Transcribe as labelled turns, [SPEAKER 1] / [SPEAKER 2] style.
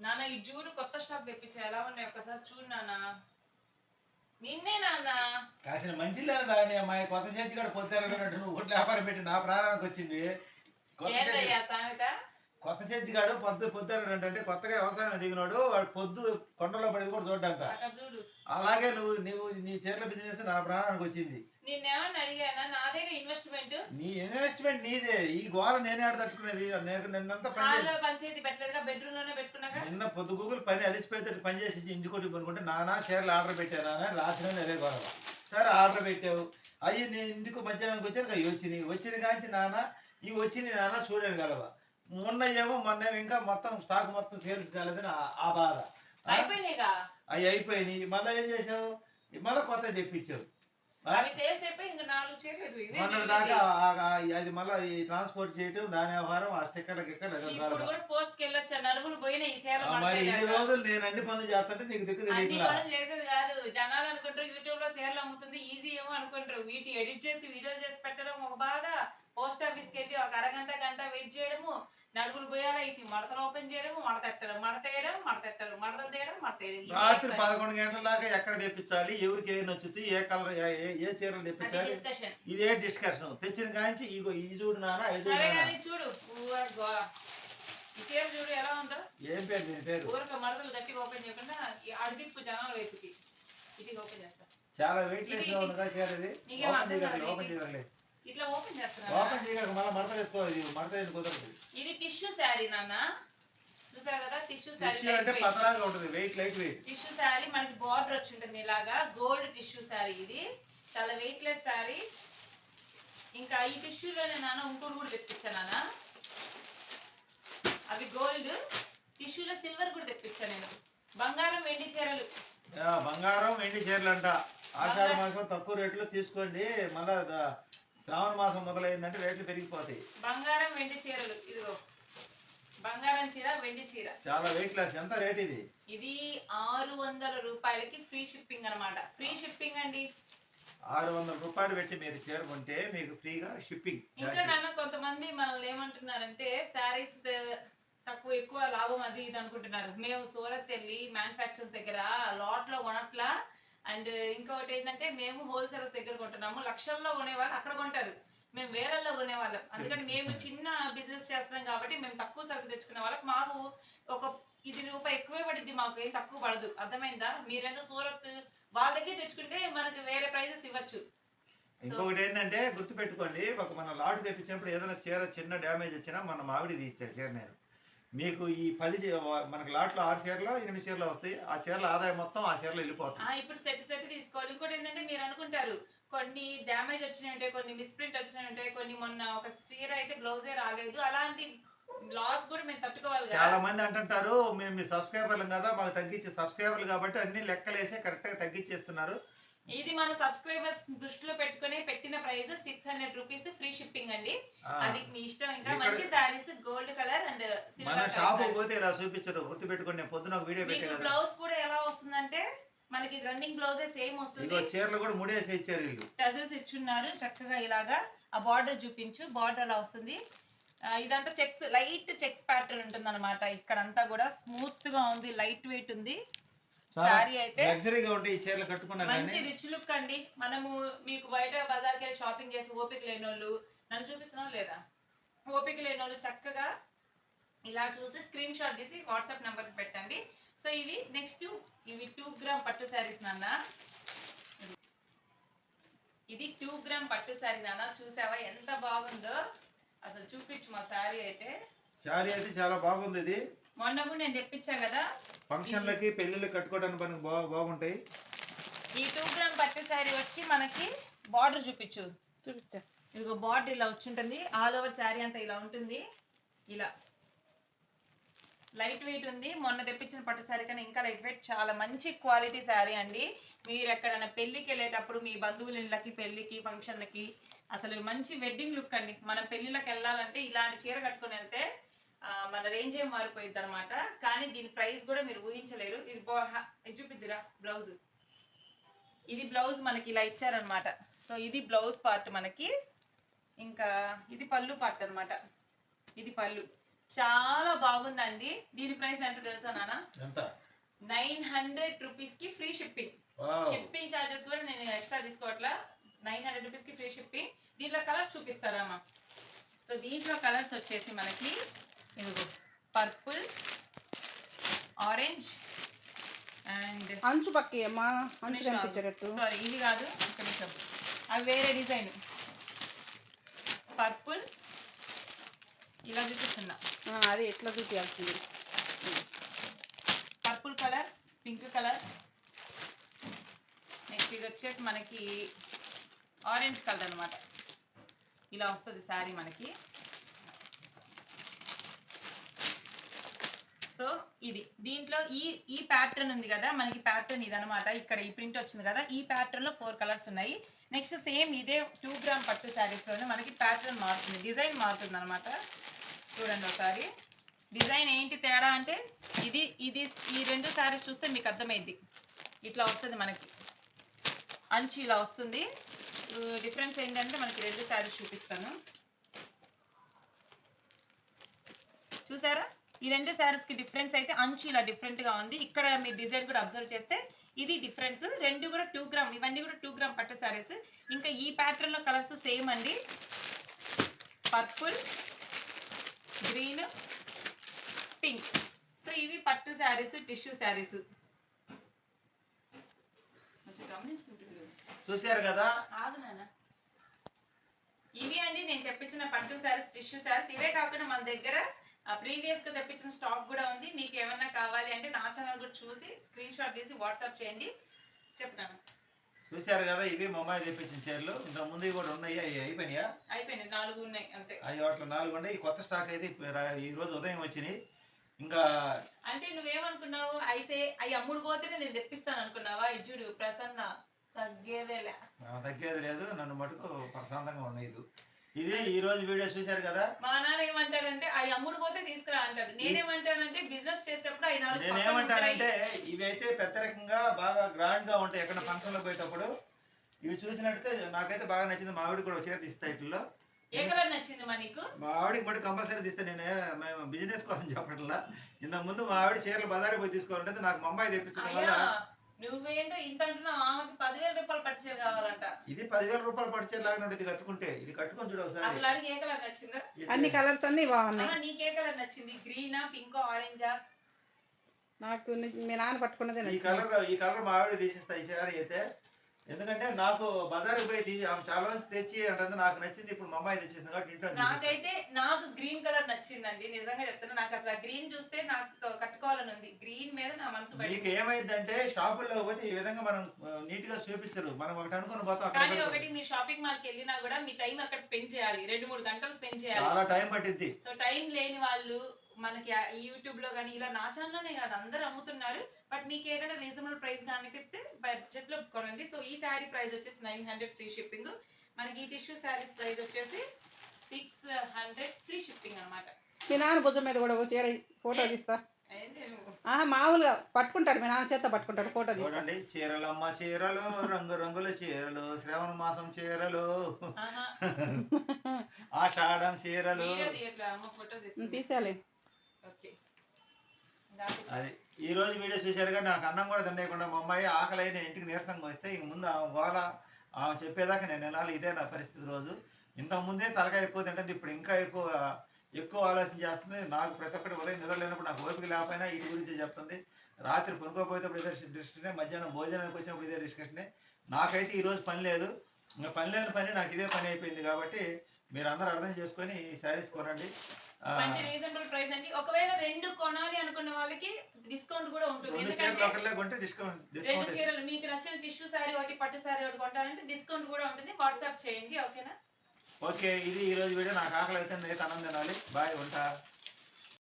[SPEAKER 1] నాన్న ఈ చూడు కొత్త స్టాక్ తెప్పించా. ఎలా ఉన్నాయి ఒకసారి చూడు నాన్న. నిన్నే నాన్న.
[SPEAKER 2] కాసిన మంచి లేదు దాని అమ్మాయి కొత్త చేతి కూడా పొద్దున్నట్టు నువ్వు ఒకటి వ్యాపారం పెట్టి నా ప్రాణానికి వచ్చింది. కొత్త చేతి
[SPEAKER 1] ఏందయ్యా సామెత?
[SPEAKER 2] కొత్త చెంచిగాడు పొద్దు పొద్దున అంటే కొత్తగా వ్యవసాయం దిగినాడు వాడు పొద్దు కొండలో పడేది కూడా చూడ్డంట.
[SPEAKER 1] అక్కడ చూడు.
[SPEAKER 2] అలాగే నువ్వు నువ్వు నీ చీరల బిజినెస్ నా ప్రాణానికి వచ్చింది. నీ ఇన్వెస్ట్మెంట్ నీదే. ఈ గోల నేనే ఆడ తట్టుకునేది. నేను నిన్నంతా పని
[SPEAKER 1] హాల్లో పంచాయతీ పెట్టలేదుగా? బెడ్రూమ్లోనే పెట్టుకున్నాగా
[SPEAKER 2] నిన్న పొద్దు గూగుల్ పని అలిసిపోతే పని చేసి ఇంటికి వచ్చి పనుకుంటే నానా చీరలు ఆర్డర్ పెట్టానా అని రాసిన అదే గొడవ సరే ఆర్డర్ పెట్టావు. అయ్యి నేను ఇంటికి మధ్యాహ్నానికి వచ్చాను అవి వచ్చినాయి వచ్చిన కాంచి నాన్న ఇవి వచ్చినాయి నాన్న చూడాను గలవ. మొన్న ఏమో మొన్న ఏమో ఇంకా మొత్తం స్టాక్ మొత్తం సేల్స్ కాలేదని ఆ- ఆ బాధ. ఆ?
[SPEAKER 1] అయిపోయినాయిగా?
[SPEAKER 2] అవి అయిపోయినాయి. మళ్ళీ ఏం చేసావు? మళ్ళీ కొత్త తెప్పించావు. మొన్నటి దాకా అది మళ్ళీ ట్రాన్స్పోర్ట్ చేయటం దాని వ్యవహారం ఆ స్టిక్కర్లకి ఇక్కడ ఏదో
[SPEAKER 1] ఇప్పుడు
[SPEAKER 2] గొడవ.
[SPEAKER 1] కూడా పోస్ట్
[SPEAKER 2] మరి ఇన్ని రోజులు నేను అన్ని పనులు చేస్తుంటే నీకు దిక్కు
[SPEAKER 1] చేసేది కాదు. జనాలు అనుకుంటారు యూట్యూబ్లో చీరలు అమ్ముతుంది ఈజీ ఏమో అనుకుంటారు. వీటి ఎడిట్ చేసి వీడియో చేసి పెట్టడం ఒక బాధ. పోస్ట్ ఆఫీస్కి వెళ్ళి ఒక అరగంట గంట వెయిట్ చేయడము. నలుగురు పోయాలా ఇటు మడతలు ఓపెన్ చేయడము మడతెట్టడం మడతేయడం మడతెట్టడం మడతలు తీయడం మడతేయడం
[SPEAKER 2] రాత్రి పదకొండు గంటల దాకా ఎక్కడ తెప్పించాలి ఎవరికి ఏ నచ్చుతుంది ఏ కలర్ ఏ- చీరలు తెప్పించాలి? ఇదే డిస్కషన్ తెచ్చిన కాంచి ఇగో ఈ చూడు నాన్న ఈ చూడు
[SPEAKER 1] ఈ చీర చూడు ఎలా ఉందో.
[SPEAKER 2] ఏం పేరు దీని పేరు?
[SPEAKER 1] ఊరక మడతలు గట్టిగా ఓపెన్ చేయకుండా ఈ అడిదిప్పు జనాల వైపుకి ఇటుకి ఓపెన్ చేస్తా.
[SPEAKER 2] చాలా వెయిట్ లెస్గా ఉందిగా చీర ఇది. ఓపెన్
[SPEAKER 1] కాదు,
[SPEAKER 2] ఓపెన్
[SPEAKER 1] ఇట్లా ఓపెన్ చేస్తున్నా
[SPEAKER 2] ఓపెన్ మళ్ళీ మడత వేసుకోవాలి. మడత ఎందుకు కుదరదు.
[SPEAKER 1] ఇది టిష్యూ శారీ నాన్న. చూసారు కదా టిష్యూ శారీ
[SPEAKER 2] అంటే పతలాగా ఉంటుంది. Weight light weight
[SPEAKER 1] tissue sari మనకి బార్డర్ వచ్చి ఉంటుంది ఇలాగా. గోల్డ్ టిష్యూ శారీ ఇది. చాలా వెయిట్ లెస్ శారీ. ఇంకా ఈ టిష్యూలోనే నాన్న ఇంకోటి కూడా తెప్పించా నాన్న. అవి గోల్డ్ టిష్యూలో సిల్వర్ కూడా తెప్పించా నేను. బంగారం వెండి చీరలు.
[SPEAKER 2] బంగారం వెండి చీరలు అంట ఆషాఢ మాసం తక్కువ రేట్లో తీసుకోండి. మళ్ళా శ్రావణ మాసం మొదలైందంటే రేట్లు పెరిగిపోతాయి.
[SPEAKER 1] బంగారం వెండి చీరలు ఇదిగో. బంగారం చీర వెండి చీర.
[SPEAKER 2] చాలా వెయిట్ లెస్ ఎంత రేట్ ఇది?
[SPEAKER 1] ఇది ఆరు వందల రూపాయలకి ఫ్రీ షిప్పింగ్ అన్నమాట. ఫ్రీ షిప్పింగ్ అండి.
[SPEAKER 2] ఆరు వందల రూపాయలు పెట్టి మీరు చీర కొంటే మీకు ఫ్రీగా షిప్పింగ్
[SPEAKER 1] ఇంకా నాన్న కొంతమంది మనల్ని ఏమంటున్నారంటే శారీస్ తక్కువ ఎక్కువ లాభం అది ఇది అనుకుంటున్నారు. మేము సూరత్ వెళ్ళి మ్యానుఫ్యాక్చర్స్ దగ్గర లాట్లో కొనట్లా అండ్ ఇంకొకటి ఏంటంటే మేము హోల్సేలర్స్ దగ్గర కొంటున్నాము. లక్షల్లో కొనేవాళ్ళు అక్కడ కొంటారు. మేము వేరేల్లో కొనేవాళ్ళం అందుకని మేము చిన్న బిజినెస్ చేస్తున్నాం కాబట్టి మేము తక్కువ సరుకు తెచ్చుకునే వాళ్ళకి మాకు ఒక ఇది రూపాయి ఎక్కువే పడిద్ది మాకు ఏం తక్కువ పడదు. అర్థమైందా? మీరేందో సూరత్ వాళ్ళ దగ్గర తెచ్చుకుంటే మనకి వేరే ప్రైజెస్ ఇవ్వచ్చు.
[SPEAKER 2] ఇంకొకటి ఏంటంటే గుర్తు పెట్టుకోండి ఒక మన లాట్ తెప్పించినప్పుడు ఏదైనా చీర చిన్న డ్యామేజ్ వచ్చినా మన మావిడిది ఇచ్చారు చీర నేను. మీకు ఈ పది మనకి లాట్లో ఆరు చీరలు ఎనిమిది చీరలు వస్తాయి. ఆ చీరల ఆదాయం మొత్తం ఆ చీరలో వెళ్ళిపోతుంది
[SPEAKER 1] ఆ ఇప్పుడు సెట్ సెట్ తీసుకోవాలి. ఇంకోటి ఏంటంటే మీరు అనుకుంటారు కొన్ని డ్యామేజ్ వచ్చినాయి ఉంటాయి కొన్ని మిస్ప్రింట్ వచ్చినాయి ఉంటాయి కొన్ని మొన్న ఒక చీర అయితే బ్లౌజే రాలేదు. అలాంటి లాస్ కూడా మేము తట్టుకోవాలి
[SPEAKER 2] చాలా మంది అంటుంటారు మేము మీ సబ్స్క్రైబర్లు కదా మాకు తగ్గించే సబ్స్క్రైబర్లు కాబట్టి అన్ని లెక్కలేసే కరెక్ట్గా తగ్గించేస్తున్నారు.
[SPEAKER 1] ఇది మన సబ్స్క్రైబర్స్ దృష్టిలో పెట్టుకుని పెట్టిన price six hundred rupees free shipping అండి. అది మీ ఇష్టం. ఇంకా మంచి సారీస్ గోల్డ్ కలర్ అండ్
[SPEAKER 2] మన షాప్ పోతే ఇలా చూపించరు గుర్తు పెట్టుకోండి నేను పొద్దున ఒక వీడియో
[SPEAKER 1] మీకు బ్లౌజ్ కూడా ఎలా వస్తుందంటే మనకి రన్నింగ్ బ్లౌజే సేమ్
[SPEAKER 2] ఇగో
[SPEAKER 1] వస్తుంది.
[SPEAKER 2] చీరలు కూడా ముడేసి ఇచ్చారు వీళ్ళు.
[SPEAKER 1] టజల్స్ ఇచ్చున్నారు చక్కగా ఇలాగా ఆ బార్డర్ చూపించు బార్డర్ అలా వస్తుంది. ఇదంతా చెక్స్ లైట్ చెక్స్ ప్యాటర్న్ ఉంటుంది అనమాట ఇక్కడంతా కూడా స్మూత్గా ఉంది లైట్ వెయిట్ ఉంది. శారీ అయితే
[SPEAKER 2] లగ్జరీగా ఉంటాయి ఈ చీరలు కట్టుకున్నా
[SPEAKER 1] మంచి రిచ్ లుక్ అండి. మనము మీకు బయట బజార్కి వెళ్ళి షాపింగ్ చేసి ఓపిక లేని వాళ్ళు నన్ను చూపిస్తున్నావు లేదా? ఓపిక లేని వాళ్ళు చక్కగా ఇలా చూసి స్క్రీన్ షాట్ తీసి వాట్సాప్ నెంబర్ పెట్టండి. సో ఇవి నెక్స్ట్ ఇవి టూ గ్రామ్ పట్టు శారీస్ నాన్న. ఇది టూ గ్రామ్ పట్టు శారీ నాన్న. చూసావా ఎంత బాగుందో? అసలు చూపించు మా శారీ అయితే.
[SPEAKER 2] శారీ అయితే చాలా బాగుంది ఇది.
[SPEAKER 1] మొన్న కూడా నేను తెప్పించా కదా.
[SPEAKER 2] ఫంక్షన్లకి పెళ్ళిళ్ళకి కట్టుకోవడానికి పనికి బా బాగుంటాయి.
[SPEAKER 1] ఈ టూ గ్రామ్ పట్టు శారీ వచ్చి మనకి బార్డర్ చూపించు. ఇదిగో బార్డర్ ఇలా వచ్చి ఉంటుంది. ఆల్ ఓవర్ శారీ అంతా ఇలా ఉంటుంది. ఇలా. లైట్ వెయిట్ ఉంది. మొన్న తెప్పించిన పట్టు శారీ కన్నా ఇంకా లైట్ వెయిట్ చాలా మంచి క్వాలిటీ శారీ అండి. మీరు ఎక్కడైనా పెళ్ళికి వెళ్ళేటప్పుడు మీ బంధువుల ఇళ్ళకి పెళ్ళికి ఫంక్షన్లకి అసలు మంచి వెడ్డింగ్ లుక్ అండి. మనం పెళ్ళిళ్ళకి వెళ్ళాలంటే ఇలాంటి చీర కట్టుకొని వెళ్తే మన రేంజ్ ఏం మారిపోయింది అనమాట కానీ దీని ప్రైస్ కూడా మీరు ఊహించలేరు. ఇది చూపిద్దిరా బ్లౌజ్ ఇది బ్లౌజ్ మనకి ఇలా ఇచ్చారనమాట సో ఇది బ్లౌజ్ పార్ట్ మనకి. ఇంకా ఇది పళ్ళు పార్ట్ అన్నమాట. ఇది పళ్ళు. చాలా బాగుందండి. దీని ప్రైస్ ఎంత తెలుసా నాన్న? నైన్ హండ్రెడ్ రూపీస్కి ఫ్రీ షిప్పింగ్. షిప్పింగ్ చార్జెస్ కూడా నేను ఎక్స్ట్రా తీసుకోవట్లా. నైన్ హండ్రెడ్ రూపీస్కి ఫ్రీ షిప్పింగ్ దీంట్లో కలర్స్ చూపిస్తారమ్మా సో దీంట్లో కలర్స్ వచ్చేసి మనకి ఇదిగో పర్పుల్ ఆరెంజ్ అండ్
[SPEAKER 3] అంచు పక్కి అమ్మా అంచు కనిపించేటట్టు.
[SPEAKER 1] సారీ ఇది కాదు ఒక నిమిషం. అవి వేరే డిజైన్. పర్పుల్ ఇలా చూపిస్తున్నా.
[SPEAKER 3] అది ఎట్లా చూపించాల్సింది?
[SPEAKER 1] Purple colour pink colour. Next ఇది వచ్చేసి మనకి ఆరెంజ్ కలర్ అన్నమాట. ఇలా వస్తుంది శారీ మనకి. సో ఇది దీంట్లో ఈ ఈ ప్యాటర్న్ ఉంది కదా మనకి ప్యాటర్న్ ఇది అనమాట ఇక్కడ ఈ ప్రింట్ వచ్చింది కదా ఈ ప్యాటర్న్లో ఫోర్ కలర్స్ ఉన్నాయి. నెక్స్ట్ సేమ్ ఇదే టూ గ్రామ్ పట్టు శారీస్లోనే మనకి ప్యాటర్న్ మారుతుంది డిజైన్ మారుతుంది అనమాట చూడండి ఒకసారి. డిజైన్ ఏంటి తేడా అంటే ఇది ఇది ఈ రెండు శారీస్ చూస్తే మీకు అర్థమైంది ఇట్లా వస్తుంది మనకి. అంచు ఇలా వస్తుంది. డిఫరెన్స్ ఏంటంటే మనకి రెండు శారీస్ చూపిస్తాను. చూసారా? ఈ రెండు శారీస్కి డిఫరెన్స్ అయితే అంచు ఇలా డిఫరెంట్గా ఉంది. ఇక్కడ మీ డిజైన్ కూడా అబ్జర్వ్ చేస్తే ఇది డిఫరెన్స్ రెండు కూడా టూ గ్రామ్ ఇవన్నీ కూడా టూ గ్రామ్ పట్టు శారీస్ ఇంకా ఈ ప్యాటర్న్లో కలర్స్ సేమ్ అండి. పర్పుల్ గ్రీన్ పింక్ సో ఇవి పట్టు శారీస్ టిష్యూ శారీస్
[SPEAKER 2] చూశారు కదా.
[SPEAKER 1] ఇవి అండి నేను తెప్పించిన పట్టు శారీస్ టిష్యూ శారీస్ ఇవే కాకుండా మన దగ్గర ప్రీవియస్గా తెప్పించిన స్టాక్ కూడా ఉంది. మీకు ఏమన్నా కావాలి అంటే నా ఛానల్ కూడా చూసి స్క్రీన్ షాట్ తీసి వాట్సాప్ చేయండి. చెప్తాను.
[SPEAKER 2] చూశారు కదా ఇవి మా అమ్మాయి తెప్పించిన చీరలు ఇంత ముందు కూడా ఉన్నాయి. అయిపోయినాయా?
[SPEAKER 1] అయిపోయినాయి. నాలుగు ఉన్నాయి అంతే.
[SPEAKER 2] అవి వాటిలో నాలుగు ఉన్నాయి. ఈ కొత్త స్టాక్ అయితే ఈ రోజు ఉదయం వచ్చినాయి. ఇంకా
[SPEAKER 1] అంటే నువ్వేమనుకున్నావు? అయితే అవి అమ్ముడు పోతేనే నేను తెప్పిస్తాను అనుకున్నావా? ఇది చూడు ప్రసన్న తగ్గేదేలే.
[SPEAKER 2] ఆ, తగ్గేది లేదు. నన్ను మటుకు ప్రశాంతంగా ఉన్నాయి ఇది ఈ రోజు వీడియో చూశారు కదా?
[SPEAKER 1] మా నాన్న ఏమంటాడంటే అవి అమ్ముడు పోతే తీసుకురా అంటాడు. నేనేమంటానంటే బిజినెస్ చేసేటప్పుడు పక్కన
[SPEAKER 2] నేనేమంటానంటే. ఇవి అయితే పెద్ద రకంగా బాగా గ్రాండ్గా ఉంటాయి. ఎక్కడ ఫంక్షన్లో పోయేటప్పుడు ఇవి చూసినట్టే నాకైతే బాగా నచ్చింది. మా ఆవిడకి కూడా ఒక చీర తీస్తా ఇట్లో
[SPEAKER 1] ఏ కలర్ నచ్చింది మా నీకు?
[SPEAKER 2] మా ఆవిడకి మటు కంపల్సరీ తీస్తే. నేను మేము బిజినెస్ కోసం చెప్పట్లా. ఇంత ముందు మా ఆవిడ చీరలు బజారు పోయి తీసుకోవాలంటే నాకు ముంబై తెప్పించడం వల్ల
[SPEAKER 1] నువ్వేందో ఇంత అంటున్నావు ఆమెకి పదివేల రూపాయలు పట్టు చీర కావాలంట.
[SPEAKER 2] ఇది పదివేల రూపాయలు పడి చీర లాగా ఇది కట్టుకుంటే. ఇది కట్టుకొని చూడు ఒకసారి.
[SPEAKER 1] అట్లా అడిగి ఏ కలర్ నచ్చిందా?
[SPEAKER 3] అన్ని కలర్స్ అన్ని బాగున్నాయి.
[SPEAKER 1] నీకే కలర్ నచ్చింది. గ్రీనా పింకో ఆరెంజా?
[SPEAKER 3] నాకు మీ నాన్న పట్టుకున్నదే
[SPEAKER 2] ఈ కలర్ ఈ కలర్ మా ఆవిడ తీసిస్తా ఈ చీర అయితే. ఎందుకంటే నాకు బజారుకి పోయి తీసి ఆమె చాలా నుంచి తెచ్చి అంటే నాకు నచ్చింది ఇప్పుడు మా అమ్మాయి తెచ్చేసింది కాబట్టి ఇంట్లో.
[SPEAKER 1] నాకైతే నాకు గ్రీన్ కలర్ నచ్చిందండి నిజంగా చెప్తున్నా. నాకు అసలు గ్రీన్ చూస్తే నాకు తో- కట్టుకోవాలని ఉంది గ్రీన్ మీద నా మనసు
[SPEAKER 2] మీకు ఏమైందంటే షాపుల్లో పోతే ఈ విధంగా మనం నీట్గా చూపించరు. మనం ఒకటి అనుకుని పోతాం
[SPEAKER 1] కానీ. ఒకటి మీ షాపింగ్ మాల్కి వెళ్ళినా కూడా మీ టైం అక్కడ స్పెండ్ చేయాలి. రెండు మూడు గంటలు స్పెండ్ చేయాలి.
[SPEAKER 2] చాలా టైం పట్టిద్ది.
[SPEAKER 1] సో టైం లేని వాళ్ళు మనకి యూట్యూబ్లో కానీ ఇలా నా ఛానల్లోనే కాదు అందరూ అమ్ముతున్నారు. బట్ మీకు ఏదైనా రీజనబుల్ ప్రైస్గా అనిపిస్తే బడ్జెట్లో కొనండి. సో ఈ శారీ ప్రైస్ వచ్చేసి నైన్ హండ్రెడ్ ఫ్రీ షిప్పింగ్. మనకి ఈ టిష్యూ శారీస్ ప్రైస్ వచ్చేసి సిక్స్ హండ్రెడ్ ఫ్రీ షిప్పింగ్ అనమాట
[SPEAKER 3] మీ నాన్న భుజం మీద కూడా ఒక చీర ఫోటో తీస్తా. మామూలుగా పట్టుకుంటాడు మీ నాన్న చేత పట్టుకుంటాడు ఫోటో
[SPEAKER 2] చూడండి చీరలమ్మ చీరలు రంగు రంగుల చీరలు శ్రావణ మాసం చీరలు. ఆషాఢం చీరలు.
[SPEAKER 1] అమ్మ
[SPEAKER 3] తీసేయాలి.
[SPEAKER 2] అది ఈ రోజు వీడియో చూశారుగా నాకు అన్నం కూడా తినేయకుండా మా అమ్మాయి ఆకలి అయిన ఇంటికి నీరసంగా వస్తే ఇంక ముందు ఆమె గోల ఆమె చెప్పేదాకా నేను వినాలి ఇదే నా పరిస్థితి రోజు. ఇంతకు ముందే తలకాయ ఎక్కువ తింటుంది ఇప్పుడు ఇంకా ఎక్కువ ఎక్కువ ఆలోచన చేస్తుంది. నాకు ప్రతి ఒక్కటి ఉదయం నిద్ర లేనప్పుడు నాకు ఓపిక లేకపోయినా వీటి గురించి చెప్తుంది. రాత్రి పనుకోపోయేటప్పుడు ఇదే డిస్కషనే మధ్యాహ్నం భోజనానికి వచ్చినప్పుడు ఇదే డిస్కషనే నాకైతే ఈ రోజు పని లేదు. ఇంకా పని లేని పని నాకు ఇదే పని అయిపోయింది కాబట్టి మీరు అందరూ అర్థం చేసుకొని శారీస్ కొనండి. ఆ,
[SPEAKER 1] మంచి రీజనబుల్ ప్రైస్ అండి. ఒకవేళ రెండు కొనాలి అనుకున్న వాళ్ళకి డిస్కౌంట్ కూడా ఉంటుంది. ఎందుకంటే
[SPEAKER 2] డిస్కౌంట్
[SPEAKER 1] రెండు
[SPEAKER 2] డిస్కౌంట్
[SPEAKER 1] చీరలు. మీకు నచ్చిన టిష్యూ శారీ ఒకటి పట్టు శారీ ఒకటి కొంటారంటే డిస్కౌంట్ కూడా ఉంటుంది. వాట్సాప్ చేయండి ఓకేనా?
[SPEAKER 2] ఓకే ఇది ఈరోజు వీడియో. నాకు ఆకలి అయితే నేను అన్నం తినాలి. బాయ్ ఉంటా.